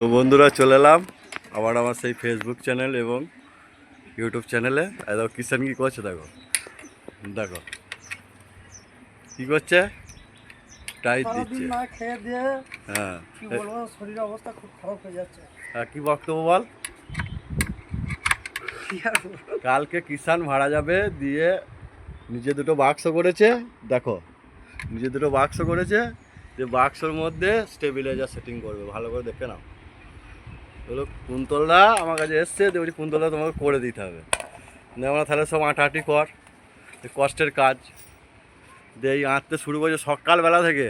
তো বন্ধুরা চলে এলাম আবার আমার সেই ফেসবুক চ্যানেল এবং ইউটিউব চ্যানেলে দেখো কিষান কি করছে দেখো। দেখো। কি করছে? টাইট দিচ্ছে। হ্যাঁ। কি শরীরের অবস্থা খুব খারাপ হয়ে যাচ্ছে। আর কি বক্তব্য বল? কালকে কিষান ভাড়া যাবে দিয়ে নিজে দুটো বাক্স করেছে দেখো। নিজে দুটো বাক্স করেছে যে বাক্সর মধ্যে স্টেবিলাইজার সেটিং করবে। ভালো করে দেখে নাও। বলো কুন্তলদা আমার কাছে এসছে দিয়ে বলছি কুন্তলদা তোমাকে করে দিতে হবে। আমরা তাহলে সব আঁটাআটি কর কষ্টের কাজ। দিয়ে এই আঁটতে শুরু করছে সকালবেলা থেকে।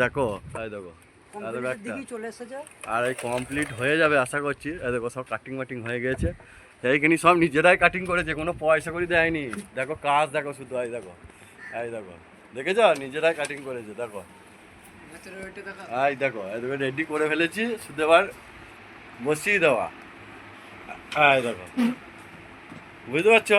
দেখো তাই দেখো আর এই কমপ্লিট হয়ে যাবে আশা করছি। দেখো সব কাটিং মাটিং হয়ে গেছে। এইখানে সব নিজেরাই কাটিং করেছে কোনো পয়সা করে দেয়নি। দেখো কাজ দেখো শুধু এই দেখো এই দেখো। দেখেছ? নিজেরাই কাটিং করেছে দেখো। এই দেখো রেডি করে ফেলেছি। শুধু এবার বসিয়ে দেওয়া। এই দেখো। বুঝতে পারছ?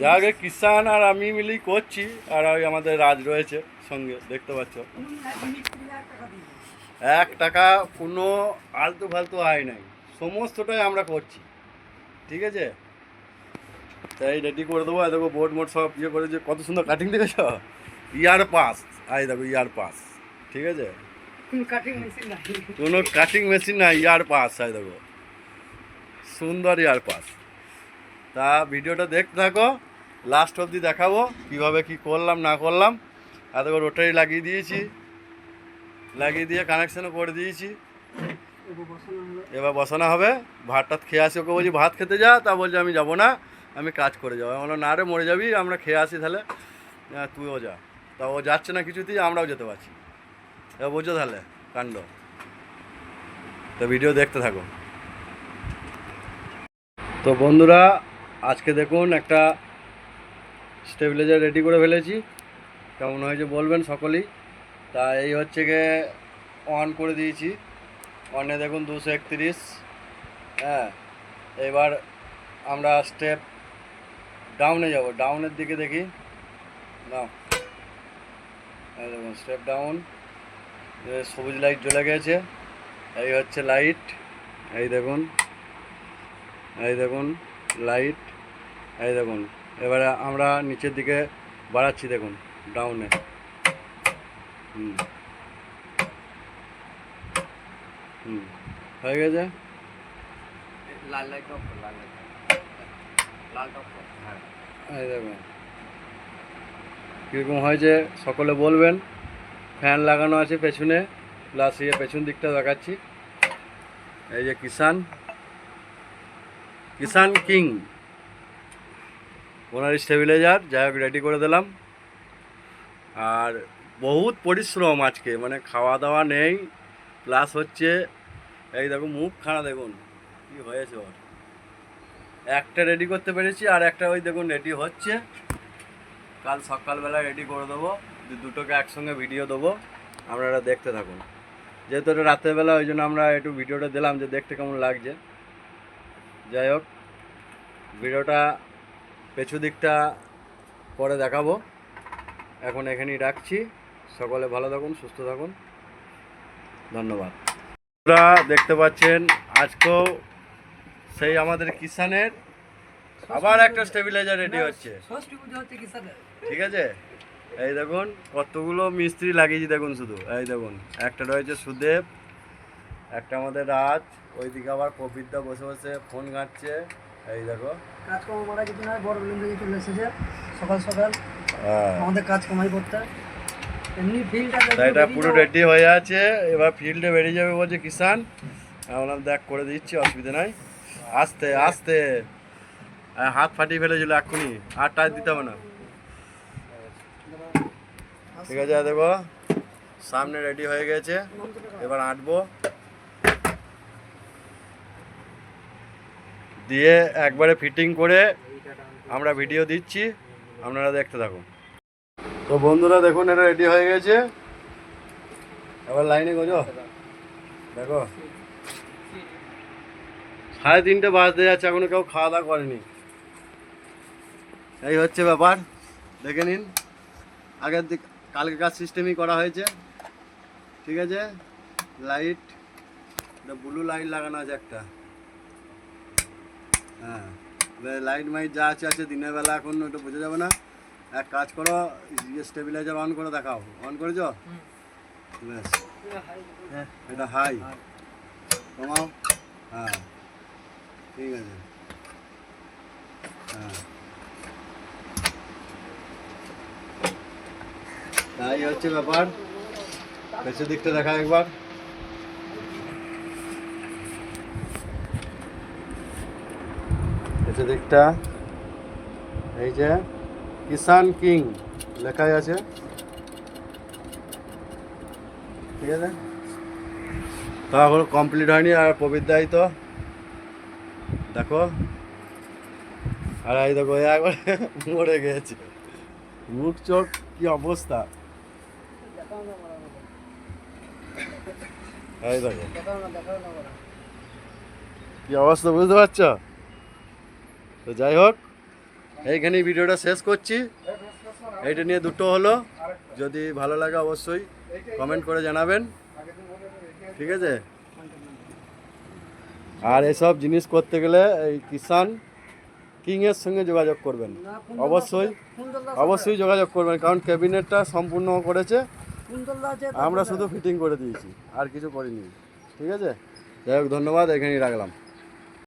যা আগে কিষান আর আমি মিলেই করছি আর ওই আমাদের রাজ রয়েছে সঙ্গে দেখতে পাচ্ছ। এক টাকা কোনো আলতু ফালতু আয় নাই। সমস্তটাই আমরা করছি। ঠিক আছে? তাই রেডি করে দেবো। দেখো বোর্ড মোট সব ইয়ে করে যে কত সুন্দর কাটিং দেখেছ? ইয়ার পাস আই দেখো ইয়ার পাস ঠিক আছে? কোনো কাটিং মেশিন না ইয়ার পাস আই দেখো। সুন্দর ইয়ার পাস। তা ভিডিওটা দেখতে থাকো লাস্ট অবধি দেখাবো কীভাবে কি করলাম না করলাম। আর দেখো রোটারি লাগিয়ে দিয়েছি। লাগিয়ে দিয়ে কানেকশনও করে দিয়েছি। এবার বসানো হবে। ভাত টাত খেয়ে আসি ওকে বলছি ভাত খেতে যা? তা বলছে আমি যাব না আমি কাজ করে যাব। আমি বললাম না রে মরে যাবি আমরা খেয়ে আসি তাহলে। তুইও যা। তা ও যাচ্ছে না কিছুতেই আমরাও যেতে পারছি এবার বুঝছ তাহলে, কাণ্ড। তো ভিডিও দেখতে থাকো। তো বন্ধুরা, আজকে দেখুন একটা স্টেবিলাইজার রেডি করে ফেলেছি। কেমন হয়েছে বলবেন সকলেই। তা এই হচ্ছে গিয়ে অন করে দিয়েছি। অনে দেখুন দুশো একত্রিশ। হ্যাঁ এবার আমরা স্টেপ ডাউনে যাব। ডাউনের দিকে দেখি। না দেখুন স্টেপ ডাউন সবুজ লাইট জ্বলে গেছে। এই হচ্ছে লাইট এই দেখুন। এই দেখুন লাইট এই দেখুন। এবারে আমরা নিচের দিকে বাড়াচ্ছি দেখুন ডাউনে হুম। হুম। হয়ে গেছে? লাল লাইট অফ লাল লাইট লাল অফ হ্যাঁ। এই দেখুন। কীরকম হয়েছে সকলে বলবেন। ফ্যান লাগানো আছে পেছনে। প্লাস ইয়ে পেছন দিকটা দেখাচ্ছি। এই যে কিষান কিষান কিং। ওনার স্টেবিলাইজার যাই হোক রেডি করে দিলাম। আর বহুত পরিশ্রম আজকে মানে খাওয়া দাওয়া নেই প্লাস হচ্ছে, এই দেখো মুখ খানা দেখুন, কি হয়েছে ওর। একটা রেডি করতে পেরেছি, আর একটা ওই দেখুন রেডি হচ্ছে। কাল সকালবেলা রেডি করে দেবো। দুটোকে একসঙ্গে ভিডিও দেবো আপনারা দেখতে থাকুন। যেহেতু এটা রাত্রেবেলা ওই জন্য আমরা একটু ভিডিওটা দিলাম যে দেখতে কেমন লাগছে। যাই হোক ভিডিওটা পেছু দিকটা পরে দেখাবো। এখন এখানেই রাখছি। সকলে ভালো থাকুন সুস্থ থাকুন। ধন্যবাদ। আপনারা দেখতে পাচ্ছেন আজকেও সেই আমাদের কিষানের আবার একটা স্টেবিলাইজার রেডি হচ্ছে। ঠিক আছে? এই দেখুন কতগুলো মিস্ত্রি লাগিয়েছি দেখুন শুধু। এই দেখুন একটা রয়েছে সুদেব একটা আমাদের রাজ ওইদিকে আবার প্রবৃদ্ধা বসে বসে ফোন ঘাঁটছে। এই দেখো। কাজকর্ম করা কিছু নয় বড় বিল্ডিং থেকে চলে এসেছে সকাল সকাল হ্যাঁ। আমাদের কাজ কামাই করতে। এমনি ফিল্ডটা এটা পুরো রেডি হয়ে আছে এবার ফিল্ডে বেরিয়ে যাবে বলছে কিষান আমি বললাম দেখ করে দিচ্ছি অসুবিধা নাই। আস্তে আস্তে। হাত ফাটিয়ে ফেলেছিল এক্ষুনি আর টাচ দিতে হবে না। ঠিক আছে দেখো, সামনে রেডি হয়ে গেছে। এবার আঁটবো। দিয়ে একবারে ফিটিং করে আমরা ভিডিও দিচ্ছি। আপনারা দেখতে থাকুন। তো বন্ধুরা, দেখুন, এটা রেডি হয়ে গেছে। এবার লাইনে গোজো। দেখো। সাড়ে তিনটে বাজতে যাচ্ছে, এখনও কেউ খাওয়া দাওয়া করেনি। এই হচ্ছে ব্যাপার। দেখে নিন। আগের দিক কালকেকার সিস্টেমই করা হয়েছে। ঠিক আছে? লাইট এটা ব্লু লাইট লাগানো আছে একটা। হ্যাঁ লাইট মাইট যা আছে আছে দিনের বেলা এখন ওটা বোঝা যাবে না। এক কাজ করো স্টেবিলাইজার অন করে দেখাও। অন করেছ? হ্যাঁ, এটা হাই কমাও। হ্যাঁ ঠিক আছে। হ্যাঁ। তাই হচ্ছে ব্যাপার। পেছন দিকটা দেখা একবার। পেছন দিকটা। এই যে কিষান কিং লেখাই আছে। ঠিক আছে? তো এখন কমপ্লিট হয়নি আর পবিত্রাই তো। দেখো। আর এই দেখো একবার মরে গেছে। মুখ চোখ কি অবস্থা? এই দেখো। কি অবস্থা বুঝতে পারছ? তো যাই হোক এইখানে ভিডিওটা শেষ করছি। এইটা নিয়ে দুটো হলো। যদি ভালো লাগে অবশ্যই কমেন্ট করে জানাবেন। ঠিক আছে? আর এসব জিনিস করতে গেলে এই কিষান কিংয়ের সঙ্গে যোগাযোগ করবেন। অবশ্যই অবশ্যই যোগাযোগ করবেন। কারণ ক্যাবিনেটটা সম্পূর্ণ করেছে। আমরা শুধু ফিটিং করে দিয়েছি, আর কিছু করিনি। ঠিক আছে? যাই হোক, ধন্যবাদ, এখানেই রাখলাম।